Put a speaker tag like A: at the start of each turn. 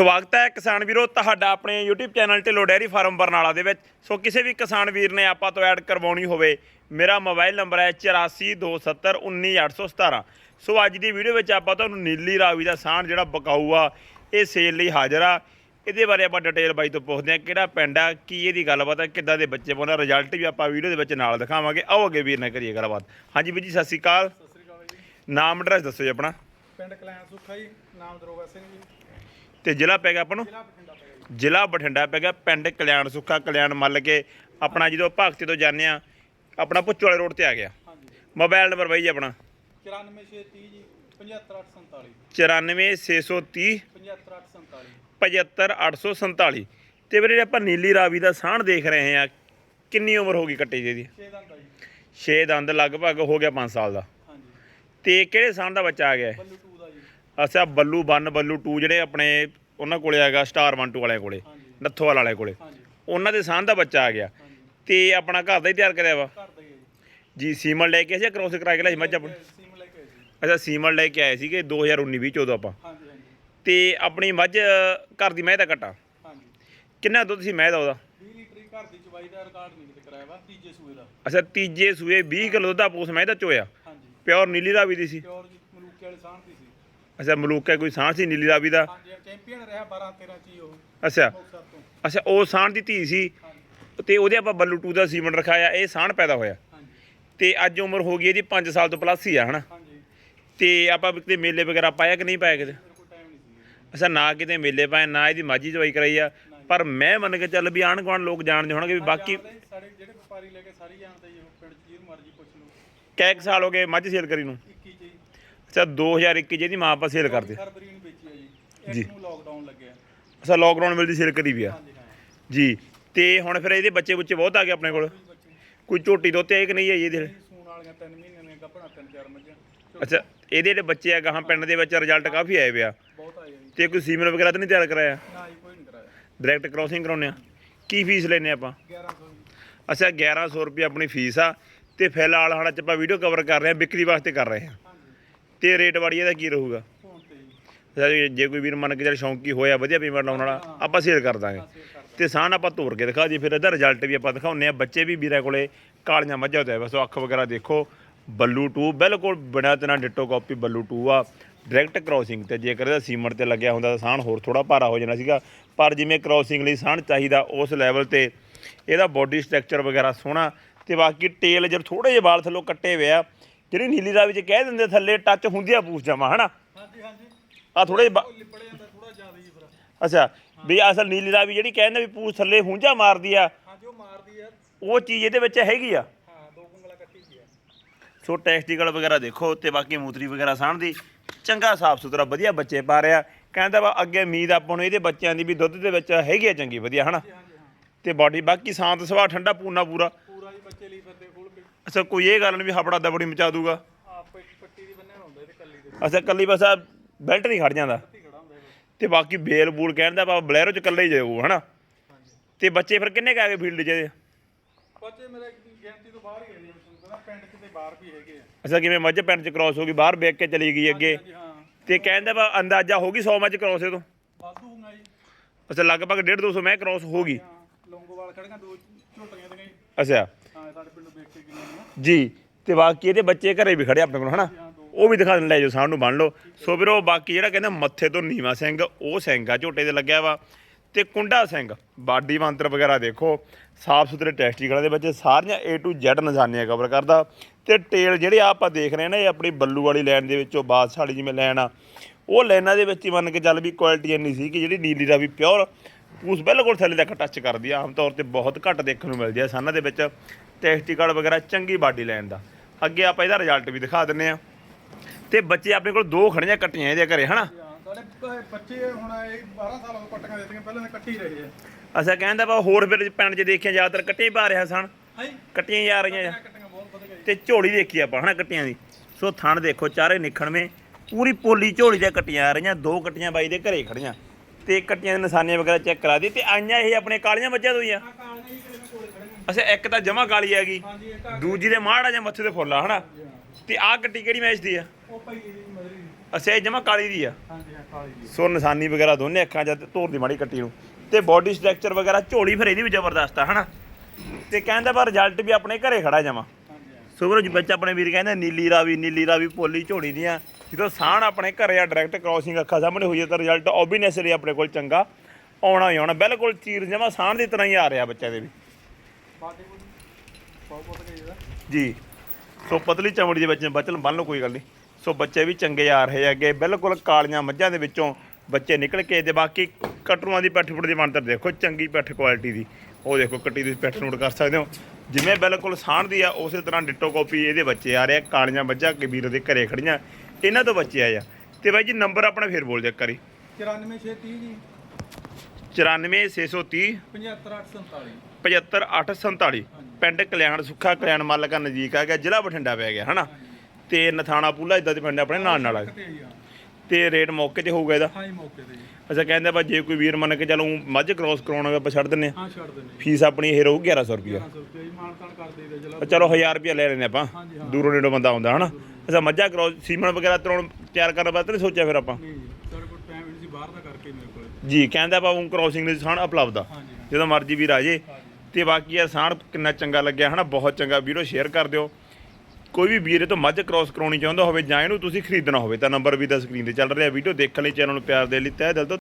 A: ਸਵਾਗਤ ਹੈ ਕਿਸਾਨ ਵੀਰੋ ਤੁਹਾਡਾ ਆਪਣੇ YouTube channel Dhillon dairy farm Barnala ਦੇ ਵਿੱਚ। ਸੋ ਕਿਸੇ ਵੀ ਕਿਸਾਨ ਵੀਰ ਨੇ ਆਪਾਂ ਤੋਂ ਐਡ ਕਰਵਾਉਣੀ ਹੋਵੇ ਮੇਰਾ ਮੋਬਾਈਲ ਨੰਬਰ ਹੈ 8427191817 ਸੋ ਅੱਜ ਦੀ ਵੀਡੀਓ ਵਿੱਚ ਆਪਾਂ ਤੁਹਾਨੂੰ ਨੀਲੀ ਰਾਵੀ ਦਾ ਸਾਣ ਜਿਹੜਾ ਬਕਾਊ ਆ ਇਹ ਸੇਲ ਲਈ ਹਾਜ਼ਰ ਆ। ਇਹਦੇ ਬਾਰੇ ਆਪਾਂ ਡਿਟੇਲ ਬਾਈ ਤੋਂ ਪੁੱਛਦੇ ਹਾਂ ਕਿਹੜਾ ਪਿੰਡ ਆ ਕੀ ਇਹਦੀ ਗੱਲਬਾਤ ਹੈ ਕਿੱਦਾਂ ਦੇ ਬੱਚੇ ਪਾਉਂਦਾ ਰਿਜ਼ਲਟ ਵੀ ਆਪਾਂ ਵੀਡੀਓ ਦੇ ਵਿੱਚ ਨਾਲ ਦਿਖਾਵਾਂਗੇ। ਆਓ ਅੱਗੇ ਵੀਰ ਨਾਲ ਕਰੀਏ ਗੱਲਬਾਤ। ਹਾਂਜੀ ਵੀਰ ਜੀ ਸਤਿ ਸ਼੍ਰੀ ਅਕਾਲ।
B: ਸਤਿ ਸ੍ਰੀ ਅਕਾਲ ਜੀ।
A: ਨਾਮ ਐਡਰੈਸ ਦੱਸੋ ਜੀ ਆਪਣਾ।
B: ਪਿੰਡ ਕਲੈਣ ਸੁੱਖਾ ਜੀ ਨਾਮ ਦਰੋਗਾ ਸਿੰਘ ਜੀ।
A: ਤੇ ਜ਼ਿਲ੍ਹਾ ਪੈ ਗਿਆ ਆਪਾਂ ਨੂੰ?
B: ਜ਼ਿਲ੍ਹਾ ਬਠਿੰਡਾ ਪੈ ਜੀ
A: ਜ਼ਿਲ੍ਹਾ ਬਠਿੰਡਾ ਪੈ ਗਿਆ ਪਿੰਡ ਕਲਿਆਣ ਸੁੱਖਾ ਕਲਿਆਣ ਮੱਲ ਕੇ ਆਪਣਾ ਜਦੋਂ ਭਗਤੀ ਤੋਂ ਜਾਂਦੇ ਆ ਆਪਣਾ ਪੁੱਛ ਵਾਲੇ ਰੋਡ ਤੇ ਆ ਗਿਆ। ਮੋਬਾਈਲ ਨੰਬਰ ਬਾਈ ਜੀ ਆਪਣਾ।
B: 94630 ਜੀ 75847
A: 94630
B: 75847
A: 75847 ਤੇ ਵੀਰੇ ਆਪਾਂ ਨੀਲੀ ਰਾਵੀ ਦਾ ਸਾਹਣ ਦੇਖ ਰਹੇ ਆ ਕਿੰਨੀ ਉਮਰ ਹੋ ਗਈ ਕੱਟੇ ਜੀ ਦੀ
B: 6 ਦੰਦ ਆ ਜੀ।
A: 6 ਦੰਦ ਲਗਭਗ ਹੋ ਗਿਆ 5 ਸਾਲ ਦਾ।
B: ਹਾਂਜੀ।
A: ਤੇ ਕਿਹੜੇ ਸਾਹਣ ਦਾ ਬੱਚਾ ਆ ਗਿਆ ਹੈ?
B: ਬੱਲੂ 2 ਦਾ ਜੀ
A: ਅੱਛਾ ਬੱਲੂ 1 ਬੱਲੂ 2 ਜਿਹੜੇ ਆਪਣੇ ਉਹਨਾਂ ਕੋਲੇ ਹੈਗਾ ਸਟਾਰ 1 2 ਵਾਲਿਆਂ ਕੋਲੇ ਨੱਥੋਵਾਲ ਵਾਲੇ ਕੋਲੇ। ਉਹਨਾਂ ਦੇ ਸਾਹਣ ਦਾ ਬੱਚਾ ਆ ਗਿਆ। ਤੇ ਆਪਣਾ ਘਰ ਦਾ ਹੀ ਤਿਆਰ ਕਰਿਆ ਵਾ?
B: ਜੀ।
A: ਸੀਮਨ ਲੈ ਕੇ ਆਏ ਸੀ ਕ੍ਰੋਸ ਕਰਾ ਕੇ ਲਿਆਈ ਮੱਝ ਆਪਣੀ
B: ਸੀਮ ਲੈ ਕੇ
A: ਅੱਛਾ ਸੀਮਨ ਲੈ ਕੇ ਆਏ ਸੀਗੇ 2019 20 14 ਆਪਾਂ। ਤੇ ਆਪਣੀ ਮੱਝ ਘਰ ਦੀ ਮੱਝ ਦਾ ਕੱਟਾ
B: ਹਾਂਜੀ।
A: ਕਿੰਨਾ ਦੁੱਧ ਸੀ ਮੱਝ ਦਾ ਉਹਦਾ?
B: 20 ਲੀਟਰ ਹੀ ਘਰ ਦੀ ਚਵਾਈ ਦਾ ਰਿਕਾਰਡ ਨਹੀਂ ਕਿਤੇ ਕਰਾਇਆ ਵਾ ਤੀਜੇ ਸੂਏ ਦਾ।
A: ਅੱਛਾ ਤੀਜੇ ਸੂਏ 20 ਕਿਲੋ ਦੁੱਧ ਦਾ ਪੂਸ ਦਾ ਚੋਇਆ। ਪਿਓਰ ਨੀਲੀ ਰਾਵੀ ਦੀ ਸੀ।
B: ਪਿਓਰ ਜੀ ਮਲੂਕੇ ਵਾਲੇ ਸਾਂਝ ਦੀ ਸੀ।
A: ਅੱਛਾ ਮਲੂਕਾ ਕੋਈ ਸਾਂਝ ਸੀ ਨੀਲੀ ਰਾਵੀ ਦਾ?
B: ਹਾਂਜੀ ਚੈਂਪੀਅਨ ਰਿਹਾ 12 13 ਚ ਹੀ ਉਹ।
A: ਅੱਛਾ।
B: ਮੁਕਤਸਰ ਤੋਂ।
A: ਅੱਛਾ ਉਹ ਸਾਂਝ ਦੀ ਧੀ ਸੀ। ਤੇ ਉਹਦੇ ਆਪਾਂ ਬੱਲੂ 2 ਦਾ ਸੀਮਨ ਰਖਾਇਆ ਇਹ ਸਾਂਝ ਪੈਦਾ ਹੋਇਆ।
B: ਹਾਂਜੀ।
A: ਤੇ ਅੱਜ ਉਮਰ ਹੋ ਗਈ ਇਹਦੀ 5 ਸਾਲ ਤੋਂ ਪਲੱਸ ਹੀ ਆ ਹਨਾ? ਤੇ ਆਪਾਂ ਕਿਤੇ ਮੇਲੇ ਵਗੈਰਾ ਪਾਇਆ ਕਿ ਨਹੀਂ ਪਾਇਆ ਕਿਤੇ? ਅੱਛਾ ਨਾ ਕਿਤੇ ਮੇਲੇ ਪਾਏ ਨਾ ਇਹਦੀ ਮਾਝੀ ਚਵਾਈ ਕਰਾਈ ਆ। ਪਰ ਮੈਂ ਮੰਨ ਕੇ ਚੱਲ ਵੀ ਆਣ ਗੁਆਂਢ ਲੋਕ ਜਾਣਦੇ ਹੋਣਗੇ ਵੀ ਬਾਕੀ
B: ਜਿਹੜੇ ਵਪਾਰੀ ਲੈ ਕੇ ਸਾਰੇ ਜਾਣਦੇ ਜੀ ਉਹ ਪਿੰਡ ਚ ਜਿਹਨੂੰ ਮਰਜ਼ੀ ਪੁੱਛ ਲਓ।
A: ਕੈ ਕੁ ਸਾਲ ਹੋ ਗਏ ਮੱਝ ਸੇਲ ਕਰੀ ਨੂੰ?
B: 21 ਚ ਜੀ
A: ਅੱਛਾ 2021 ਜਿਹਦੀ ਮਾਂ ਆਪਾਂ ਸੇਲ ਕਰਦੇ।
B: ਫਰਵਰੀ ਨੂੰ ਵੇਚੀ ਆ
A: ਜੀ।
B: ਜੀ ਇੱਕ ਨੂੰ ਲੋਕਡਾਊਨ ਲੱਗਿਆ।
A: ਅੱਛਾ ਲੋਕਡਾਊਨ ਵੇਲੇ ਦੀ ਸੇਲ ਕਰੀ ਵੀ ਆ।
B: ਹਾਂਜੀ ਹਾਂ।
A: ਜੀ ਤੇ ਹੁਣ ਫਿਰ ਇਹਦੇ ਬੱਚੇ ਬੁੱਚੇ ਬਹੁਤ ਆ ਗਏ ਆਪਣੇ ਕੋਲ?
B: ਕੋਈ ਬੱਚੇ
A: ਕੋਈ ਝੋਟੀ ਦੋਤੇ ਆਏ ਕਿ ਨਹੀਂ ਆਈ ਇਹਦੇ
B: ਨਹੀਂ ਸੂਣ ਵਾਲੀਆਂ 3 ਮਹੀਨਿਆਂ ਦੀਆਂ ਗੱਭਣਾ ਤਿੰਨ ਚਾਰ ਮੱਝਾਂ। ਝੋਟੀ
A: ਅੱਛਾ ਇਹਦੇ ਜਿਹੜੇ ਬੱਚੇ ਆ ਗਾਹਾਂ ਪਿੰਡ ਦੇ ਵਿੱਚ ਰਿਜ਼ਲਟ ਕਾਫੀ ਆਏ ਪਿਆ
B: ਬਹੁਤ ਆਏ ਆ ਜੀ।
A: ਤੇ ਕੋਈ ਸੀਮਨ ਵਗੈਰਾ ਤਾਂ ਨਹੀਂ ਤਿਆਰ ਕਰਾਇਆ?
B: ਨਾ ਜੀ ਕੋਈ ਨਹੀਂ ਕਰਾਇਆ।
A: ਡਾਇਰੈਕਟ ਕ੍ਰੋਸਿੰਗ ਕਰਾਉਂਦੇ ਆ। ਕੀ ਫੀਸ ਲੈਨੇ ਆਪਾਂ?
B: 1100 ਜੀ।
A: ਅੱਛਾ 1100 ਰੁਪਏ ਆਪਣੀ ਫੀਸ ਆ। ਤੇ ਫਿਲਹਾਲ ਹੁਣ ਅੱਜ ਆਪਾਂ ਵੀਡੀਓ ਕਵਰ ਕਰ ਰਹੇ ਹਾਂ ਵਿਕਰੀ ਵਾਸਤੇ ਕਰ ਰਹੇ
B: ਹਾਂਜੀ
A: ਤੇ ਰੇਟ ਵਾੜੀ ਇਹਦਾ ਕੀ ਰਹੂਗਾ?
B: ਫੋਨ ਤੇ ਜੀ
A: ਜੇ- ਜੇ ਕੋਈ ਵੀਰ ਮੰਨ ਕੇ ਚੱਲ ਸ਼ੌਂਕੀ ਹੋਇਆ ਵਧੀਆ ਪੇਮੈਂਟ ਲਾਉਣ ਵਾਲਾ ਆਪਾਂ ਸੇਲ ਕਰ ਦਾਂਗੇ। ਤੇ ਸਾਨ ਆਪਾਂ ਤੋੜ ਕੇ ਦਿਖਾ ਦੀ ਫਿਰ ਇਹਦਾ ਰਿਜ਼ਲਟ ਵੀ ਆਪਾਂ ਦਿਖਾਉਂਦੇ ਆ ਬੱਚੇ ਵੀ ਵੀਰਾਂ ਕੋਲੇ ਕਾਲੀਆਂ ਮੱਝਾਂ ਤੇ ਬਸ ਉਹ ਅੱਖ ਵਗੈਰਾ ਦੇਖੋ ਬੱਲੂ 2 ਬਿਲਕੁਲ ਬਿਨਾਂ ਤੇ ਨਾ ਡਿੱਟੋ ਕਾਪੀ ਬੱਲੂ 2 ਆ। ਡਾਇਰੈਕਟ ਕ੍ਰਾਸਿੰਗ ਤੇ ਜੇਕਰ ਇਹਦਾ ਸੀਮਟ ਤੇ ਲੱਗਿਆ ਹੁੰਦਾ ਤਾਂ ਸਾਨ ਹੋਰ ਥੋੜਾ ਭਾਰਾ ਹੋ ਜਾਣਾ ਸੀਗਾ। ਪਰ ਜਿਵੇਂ ਕ੍ਰਾਸਿੰਗ ਲਈ ਸਾਨ ਚਾਹੀਦਾ ਉਸ ਲੈਵਲ ਤੇ ਇਹਦਾ ਬੋਡੀ ਸਟਰਕਚਰ ਵਗੈਰਾ ਸੋਹਣਾ। ਤੇ ਬਾਕੀ ਟੇਲ ਜਦ ਥੋੜੇ ਜਿਹੇ ਵਾਲ ਥੱਲੋਂ ਕੱਟੇ ਹੋਏ ਆ ਜਿਹੜੀ ਨੀਲੀ ਰਾਵੀ ਚ ਕਹਿ ਦਿੰਦੇ ਥੱਲੇ ਟੱਚ ਹੁੰਦੀ ਆ ਪੂਛ ਜਮਾ ਹਨਾ?
B: ਹਾਂਜੀ ਹਾਂਜੀ।
A: ਆ ਥੋੜੇ
B: ਲਿਪੜ ਜਾਂਦਾ ਥੋੜਾ ਜ਼ਿਆਦਾ ਜੀ ਫਿਰ
A: ਅੱਛਾ ਵੀ ਅਸਲ ਨੀਲੀ ਰਾਵੀ ਜਿਹੜੀ ਕਹਿੰਦੇ ਵੀ ਪੂਛ ਥੱਲੇ ਹੁੰਝਾ ਮਾਰਦੀ ਆ
B: ਹਾਂਜੀ ਉਹ ਮਾਰਦੀ ਆ।
A: ਉਹ ਚੀਜ਼ ਇਹਦੇ ਵਿੱਚ ਹੈਗੀ ਆ?
B: ਹਾਂ ਦੋ ਉਂਗਲਾਂ ਕੱਟੀ ਸੀ ਆ।
A: ਸੋ ਟੈਸਟੀਕਲ ਵਗੈਰਾ ਦੇਖੋ ਤੇ ਬਾਕੀ ਮੂਤਰੀ ਵਗੈਰਾ ਦੀ। ਚੰਗਾ ਸਾਫ਼ ਸੁਥਰਾ ਵਧੀਆ ਬੱਚੇ ਪਾ ਰਿਆ ਕਹਿੰਦਾ ਵਾ ਅੱਗੇ ਉਮੀਦ ਆਪਾਂ ਨੂੰ ਇਹਦੇ ਬੱਚਿਆਂ ਦੀ ਵੀ ਦੁੱਧ ਦੇ ਵਿੱਚ ਹੈਗੀ ਆ ਚੰਗੀ ਵਧੀਆ ਹਨਾ? ਤੇ ਬਾਡੀ ਬਾਕੀ ਸ਼ਾਂਤ ਸੁਭਾਅ ਠੰਡਾ ਪੂਨਾ ਪੂਰਾ
B: ਪੂਰਾ ਜੀ ਬੱਚੇ ਲਈ ਫਿਰਦੇ ਖੋਲ ਕੇ
A: ਅੱਛਾ ਕੋਈ ਇਹ ਗੱਲ ਨਹੀਂ ਵੀ ਹਫੜਾ ਦਬੜੀ ਮਚਾ ਦੂਗਾ।
B: ਆ ਪੱਟੀ ਦੀ ਬੰਨਿਆ ਹੁੰਦਾ ਇਹਦੇ ਕੱਲੀ ਦੇ।
A: ਅੱਛਾ ਕੱਲੀ ਬਸ ਆ ਬੈਲਟ ਨਹੀਂ ਖੜ ਜਾਂਦਾ।
B: ਹੱਥੀ ਖੜਾ ਹੁੰਦਾ ਇਹ
A: ਤੇ ਬਾਕੀ ਬੇਲ ਬੂਲ ਕਹਿੰਦਾ ਵਾ ਬਲੈਰੋ ਚ ਕੱਲੇ ਹੀ ਜਾਊ ਹਨਾ?
B: ਹਾਂਜੀ।
A: ਤੇ ਬੱਚੇ ਫਿਰ ਕਿੰਨੇ ਕਾ ਗਏ ਫੀਲਡ 'ਚ ਇਹਦੇ?
B: ਬੱਚੇ ਮੇਰੇ ਗਿਣਤੀ ਤੋਂ ਬਾਹਰ ਹੀ ਹੈ ਜੀ ਤੁਹਾਨੂੰ ਪਤਾ ਪਿੰਡ ਕਿਤੇ ਬਾਹਰ ਵੀ ਹੈਗੇ ਆ।
A: ਅੱਛਾ ਕਿਵੇਂ ਮੱਝ ਪਿੰਡ 'ਚ ਕ੍ਰਾਸ ਹੋ ਗਈ ਬਾਹਰ ਵੇਖ ਕੇ ਚਲੀ ਗਈ ਅੱਗੇ?
B: ਹਾਂਜੀ ਹਾਂ।
A: ਤੇ ਕਹਿੰਦਾ ਵਾ ਅੰਦਾਜ਼ਾ ਹੋ ਗਈ 100 ਮੱਝ ਕ੍ਰਾਸ ਇਹ ਤੋਂ
B: ਵਾਧੂ ਹੋਊਗਾ ਜੀ।
A: ਅੱਛਾ ਲਗਭਗ 1.5 200 ਮੈਂ ਕ੍ਰਾਸ ਹੋ ਗਈ।
B: ਹਾਂ। ਲੌਂਗੋਵਾਲ ਖੜੀਆਂ ਦੋ ਝੋਟੀਆਂ ਦੀਆਂ ਜੀ
A: ਅੱਛਾ।
B: ਸਾਡੇ ਪਿੰਡੋਂ ਵੇਖ ਕੇ ਗਈਆਂ ਨੇ।
A: ਜੀ ਤੇ ਬਾਕੀ ਇਹਦੇ ਬੱਚੇ ਘਰੇ ਵੀ ਖੜੇ ਆਪਣੇ ਕੋਲ ਹਨਾ? ਉਹ ਵੀ ਦਿਖਾ ਦੇਣ ਲੈ ਜਾਓ ਸਾਹਮਣੇ ਬੰਨ ਲਓ। ਸੋ ਵੀਰੋ ਬਾਕੀ ਜਿਹੜਾ ਕਹਿੰਦਾ ਮੱਥੇ ਤੋਂ ਨੀਵਾ ਸਿੰਘ ਉਹ ਸਿੰਘ ਆ ਝੋਟੇ ਤੇ ਲੱਗਿਆ ਵਾ। ਤੇ ਕੁੰਡਾ ਸਿੰਘ ਬਾਡੀ ਮੰਤਰ ਵਗੈਰਾ ਦੇਖੋ ਸਾਫ਼ ਸੁਥਰੇ ਟੈਸਟੀਕਲਾਂ ਦੇ ਵਿੱਚ ਸਾਰੀਆਂ A to Z ਨਿਸ਼ਾਨੀਆਂ ਕਵਰ ਕਰਦਾ। ਤੇ ਟੇਲ ਜਿਹੜੇ ਆ ਆਪਾਂ ਦੇਖ ਰਹੇ ਨੇ ਇਹ ਆਪਣੀ ਬੱਲੂ ਵਾਲੀ ਲਾਈਨ ਦੇ ਵਿੱਚੋਂ ਬਾਦਸ਼ਾਹ ਵਾਲੀ ਜਿਵੇਂ ਲਾਈਨ ਆ ਉਹ ਲਾਈਨਾਂ ਦੇ ਵਿੱਚ ਹੀ ਮੰਨ ਕੇ ਚੱਲ ਵੀ ਕੁਆਲਿਟੀ ਇੰਨੀ ਸੀ ਕਿ ਜਿਹੜੀ ਨੀਲੀ ਦਾ ਵੀ ਪਿਓਰ ਪੂਸ ਬਿਲਕੁਲ ਥੱਲੇ ਤੱਕ ਟੱਚ ਕਰਦੀ ਆ। ਆਮ ਤੌਰ ਤੇ ਬਹੁਤ ਘੱਟ ਦੇਖਣ ਨੂੰ ਮਿਲਦੀ ਆ ਸਾਨਾਂ ਦੇ ਵਿੱਚ। ਟੈਸਟੀਕਲ ਵਗੈਰਾ ਚੰਗੀ ਬਾਡੀ ਲਾਈਨ ਦਾ। ਅੱਗੇ ਆਪਾਂ ਇਹਦਾ ਰਿਜ਼ਲਟ ਵੀ ਦਿਖਾ ਦਿੰਨੇ ਆ ਤੇ ਬੱਚੇ ਆਪਣੇ ਕੋਲ ਦੋ ਖੜੀਆਂ ਕੱਟੀਆਂ ਇਹਦੇ ਘਰੇ ਹਨਾ?
B: ਹਾਂ ਸਾਡੇ ਬ- ਬੱਚੇ ਹੁਣ ਇਹ 12 ਸਾਲਾਂ ਤੋਂ ਪੱਟੀਆਂ ਦਿੱਤੀਆਂ ਪਹਿਲਾਂ ਤਾਂ ਕੱਟੀ ਰਹੇ ਆ।
A: ਅਸਾਂ ਕਹਿੰਦਾ ਵਾ ਹੋਰ ਫਿਰ ਪਿੰਡ 'ਚ ਦੇਖਿਆ ਜ਼ਿਆਦਾਤਰ ਕੱਟੇ ਪਾ ਰਿਹਾ ਸਨ। ਕੱਟੀਆਂ ਆ। ਰਹੀਆਂ
B: ਜੀ
A: ਤੇ ਝੋਲੀ ਦੇਖੀ ਆਪਾਂ ਹਨਾ ਕੱਟੀਆਂ ਦੀ। ਸੋ ਥਣ ਦੇਖੋ ਚਾਰੇ ਨਿਖਣਵੇਂ। ਪੂਰੀ ਪੋਲੀ ਝੋਲੀ ਦੀਆਂ ਕੱਟੀਆਂ ਆ ਰਹੀਆਂ ਦੋ ਕੱਟੀਆਂ ਬਾਈ ਦੇ ਘਰੇ ਖੜੀਆਂ। ਤੇ ਕੱਟੀਆਂ ਦੇ ਨਿਸ਼ਾਨੀਆਂ ਵਗੈਰਾ ਚੈੱਕ ਕਰਾ ਦੀ। ਤੇ ਆਈਆਂ ਇਹ ਆਪਣੇ ਕਾਲੀਆਂ ਮੱਝਾਂ ਤੋਂ ਹੀ ਆ
B: ਆ ਕਾਲੀਆਂ ਜੀ ਕਿਹੜੇ ਕੋਲ ਖੜੀਆਂ
A: ਅੱਛਾ ਇੱਕ ਤਾਂ ਜਮਾ ਕਾਲੀ ਹੈਗੀ
B: ਹਾਂਜੀ
A: ਦੂਜੀ ਦੇ ਮਾੜਾ ਜਿਹਾ ਮੱਥੇ ਤੇ ਫੁੱਲ ਆ ਹਨਾ। ਤੇ ਆਹ ਕੱਟੀ ਕਿਹੜੀ ਮੈਚ ਦੀ ਆ?
B: ਉਹ ਪਈ ਜੀ ਮਦਰੀ
A: ਅੱਛਾ ਇਹ ਜਮਾ ਕਾਲੀ ਦੀ ਆ?
B: ਹਾਂਜੀ ਹਾਂ ਹਾਂਜੀ
A: ਸੋ ਨਿਸ਼ਾਨੀ ਵਗੈਰਾ ਦੋਨੇ ਅੱਖਾਂ 'ਚ ਤੇ ਧੋਰ ਦੀ ਮਾੜੀ ਕੱਟੀ ਨੂੰ। ਤੇ ਬਾਡੀ ਸਟਰਕਚਰ ਵਗੈਰਾ ਝੋਲੀ ਫਿਰ ਇਹਦੀ ਵੀ ਜ਼ਬਰਦਸਤ ਆ ਹਨਾ? ਤੇ ਕਹਿੰਦਾ ਪਰ ਰਿਜ਼ਲਟ ਵੀ ਆਪਣੇ ਘਰੇ ਖੜਾ ਜਾਵਾਂ
B: ਹਾਂਜੀ
A: ਜੀ ਬੱਚਾ ਆਪਣੇ ਵੀਰ ਕਹਿੰਦੇ ਨੀਲੀ ਰਾਵੀ ਨੀਲੀ ਰਾਵੀ ਪੋਲੀ ਝੋੜੀ ਦੀਆਂ। ਜਦੋਂ ਸਾਣ ਆਪਣੇ ਘਰੇ ਆ ਡਾਇਰੈਕਟ ਕ੍ਰਾਸਿੰਗ ਅੱਖਾਂ ਸਾਹਮਣੇ ਹੋਈ ਹੈ ਤਾਂ ਰਿਜ਼ਲਟ ਓਬੀਨੈਸਲੀ ਆਪਣੇ ਕੋਲ ਚੰਗਾ ਆਉਣਾ ਹੀ ਆਉਣਾ। ਬਿਲਕੁਲ ਚੀਰ ਜਮਾ ਸਾਣ ਦੀ ਤਰ੍ਹਾਂ ਹੀ ਆ ਰਿਹਾ ਬੱਚੇ ਦੇ ਵੀ। ਜੀ। ਸੋ ਪਤਲੀ ਚਮੜੀ ਦੇ ਵਿੱਚ ਬਚਨ ਬੰਨ ਲਓ, ਕੋਈ ਗੱਲ ਨਹੀਂ। ਸੋ ਬੱਚੇ ਵੀ ਚੰਗੇ ਆ ਰਹੇ ਹੈਗੇ। ਬਿਲਕੁਲ ਕਾਲੀਆਂ ਮੱਝਾਂ ਦੇ ਵਿੱਚੋਂ ਬੱਚੇ ਨਿਕਲ ਕੇ ਤੇ ਬਾਕੀ ਕਟਰੂਆਂ ਦੀ ਪੈਠ ਫੁੱਟ ਦੀ ਮੰਤਰ ਦੇਖੋ, ਚੰਗੀ ਪੈਠ ਕੁਆਲਿਟੀ ਦੀ। ਉਹ ਦੇਖੋ, ਕੱਟੀ ਤੁਸੀਂ ਪੈਠ ਨੋਟ ਕਰ ਸਕਦੇ ਹੋ। ਜਿਵੇਂ ਬਿਲਕੁਲ ਸਾਣ ਦੀ ਆ, ਉਸੇ ਤਰ੍ਹਾਂ ਡਿੱਟੋ ਕਾਪੀ ਇਹਦੇ ਬੱਚੇ ਆ ਰਹੇ ਆ। ਕਾਲੀਆਂ ਮੱਝਾਂ ਕੇ ਦੇ ਘਰੇ ਖੜੀਆਂ। ਇਹਨਾਂ ਤੋਂ ਬੱਚੇ ਆਏ ਆ। ਤੇ ਬਾਈ ਜੀ ਨੰਬਰ ਆਪਣਾ ਫੇਰ ਬੋਲ ਦਿਆ ਕਰੀ
B: 94630 ਜੀ।
A: 94630
B: 75847
A: 75847 ਪਿੰਡ ਕਲਿਆਣ ਸੁੱਖਾ ਕਲਿਆਣ ਮੱਲਕਾ ਨਜ਼ਦੀਕ ਆ ਗਿਆ ਜ਼ਿਲ੍ਹਾ ਬਠਿੰਡਾ ਪੈ ਗਿਆ ਹਨਾ? ਤੇ ਨਥਾਣਾ ਪੂਲਾ ਇਦਾਂ ਦੇ ਪਿੰਡ ਆਪਣੇ ਨਾਲ ਨਾਲ ਆ। ਤੇ ਰੇਟ ਮੌਕੇ ਤੇ ਹੋਊਗਾ ਇਹਦਾ?
B: ਹਾਂ ਜੀ ਮੌਕੇ ਤੇ। ਜੀ
A: ਅੱਛਾ ਕਹਿੰਦੇ ਬਾ ਜੇ ਕੋਈ ਵੀਰ ਮੰਨ ਕੇ ਚਲੋ ਮੱਝ ਕ੍ਰੋਸ ਕਰਾਉਣਾ ਹੋਵੇ ਆਪਾਂ ਛੱਡ ਦਿੰਨੇ ਆ
B: ਹਾਂ ਛੱਡ ਦਿੰਦੇ
A: ਫੀਸ ਆਪਣੀ ਇਹ ਰਹੂ 1100 ਰੁਪਿਆ
B: 1100 ਰੁਪਏ ਜੀ ਮਾਨਤਾਨ ਕਰ ਦੇਈਦਾ ਚਲੋ
A: ਚਲੋ 1000 ਰੁਪਿਆ ਲੈ ਲੈਨੇ ਆਪਾਂ। ਦੂਰੋਂ ਨੇੜੋਂ ਬੰਦਾ ਆਉਂਦਾ ਹਨਾ? ਅੱਛਾ ਮੱਝਾਂ ਕ੍ਰੋਸ ਸੀਮਨ ਵਗੈਰਾ ਤਰਾਉਣ ਤਿਆਰ ਕਰਨ ਵਾਸਤੇ ਨਹੀਂ ਸੋਚਿਆ ਫਿਰ ਆਪਾਂ?
B: ਨਹੀਂ ਜੀ ਸਾਡੇ ਕੋਲ ਟਾਈਮ ਨਹੀਂ ਸੀ ਬਾਹਰ ਦਾ ਕਰਕੇ ਮੇਰੇ ਕੋਲ
A: ਜੀ ਕਹਿੰਦਾ ਬਾ ਉਹ ਕ੍ਰੋਸਿੰਗ ਦੇ ਸਾਨ ਉਪਲਬਧ ਆ
B: ਹਾਂਜੀ
A: ਜਦੋਂ ਮਰਜ਼ੀ ਵੀਰ ਆ ਜੇ। ਤੇ ਬਾਕੀ ਇਹ ਸਾਣ ਕਿੰਨਾ ਚੰਗਾ ਲੱਗਿਆ ਹਨਾ ਬਹੁਤ ਚੰਗਾ। ਵੀਰੋ ਸ਼ੇਅਰ ਕਰ ਦਿਓ। ਕੋਈ ਵੀ ਵੀਰ ਤੋਂ ਮੱਝ ਕ੍ਰੋਸ ਕਰਾਉਣੀ ਚਾਹੁੰਦਾ ਹੋਵੇ ਜਾਂ ਇਹਨੂੰ ਤੁਸੀਂ ਖਰੀਦਣਾ ਹੋਵੇ ਤਾਂ ਨੰਬਰ ਵੀ ਤਾਂ ਸਕਰੀਨ ਤੇ ਚੱਲ ਰਿਹਾ। ਵੀਡੀਓ ਦੇਖਣ ਲਈ ਚੈਨਲ ਨੂੰ ਪਿਆਰ ਦੇ ਲਈ ਤਹਿ ਦਿਲ ਤੋਂ